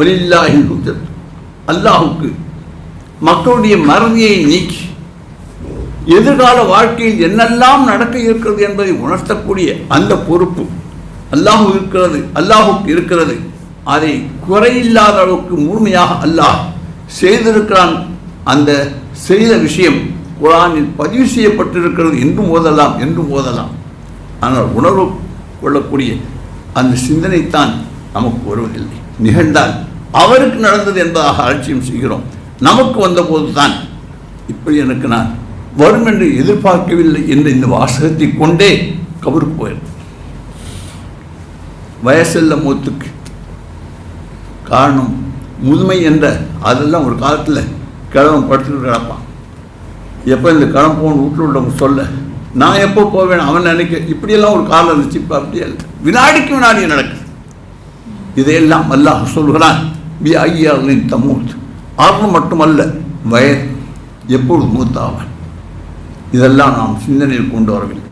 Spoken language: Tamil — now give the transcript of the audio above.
ஒலில்லாஹி ஹுஜத் அல்லாஹுக்கு மக்களுடைய மறதியை நீக்கி எதிர்கால வாழ்க்கையில் என்னெல்லாம் நடக்க இருக்கிறது என்பதை உணர்த்தக்கூடிய அந்த பொறுப்பு அல்லாஹு இருக்கிறது அல்லாஹுக்கு இருக்கிறது. அதை குறையில்லாத அளவுக்கு முழுமையாக அல்லாஹ் செய்திருக்கிறான். அந்த செய்த விஷயம் குரானில் பதிவு செய்யப்பட்டிருக்கிறது என்றும் ஓதலாம் என்றும் ஓதலாம். ஆனால் உணர்வு கொள்ளக்கூடிய அந்த சிந்தனைத்தான் நமக்கு வருவதில்லை. நிகழ்ந்தால் அவருக்கு நடந்தது என்பதாக அலட்சியம் செய்கிறோம். நமக்கு வந்தபோது தான் இப்படி எனக்கு நான் வரும் என்று எதிர்பார்க்கவில்லை என்ற இந்த வாசகத்தை கொண்டே கபருக்கு போயிடும் வயசெல்ல மூத்துக்கு காரணம் முதுமை என்ற அதெல்லாம் ஒரு காலத்தில் கிழவன் படுத்துட்டு கிடப்பான். எப்போ இந்த கிழமை போகணும் வீட்டில் உள்ளவங்க சொல்ல நான் எப்போ போவேன்? அவன் நினைக்க இப்படியெல்லாம் ஒரு காலம் இருந்துச்சு இப்போ அப்படியே இல்லை. வினாடிக்கு வினாடி நடக்குது. இதையெல்லாம் அல்லாஹ் சொல்கிறான் பி ஐயாவின் தமூத். ஆறு மட்டுமல்ல வயது எப்பொழுது மூத்தாவான்? இதெல்லாம் நாம் சிந்தனையில் கொண்டு வரவில்லை.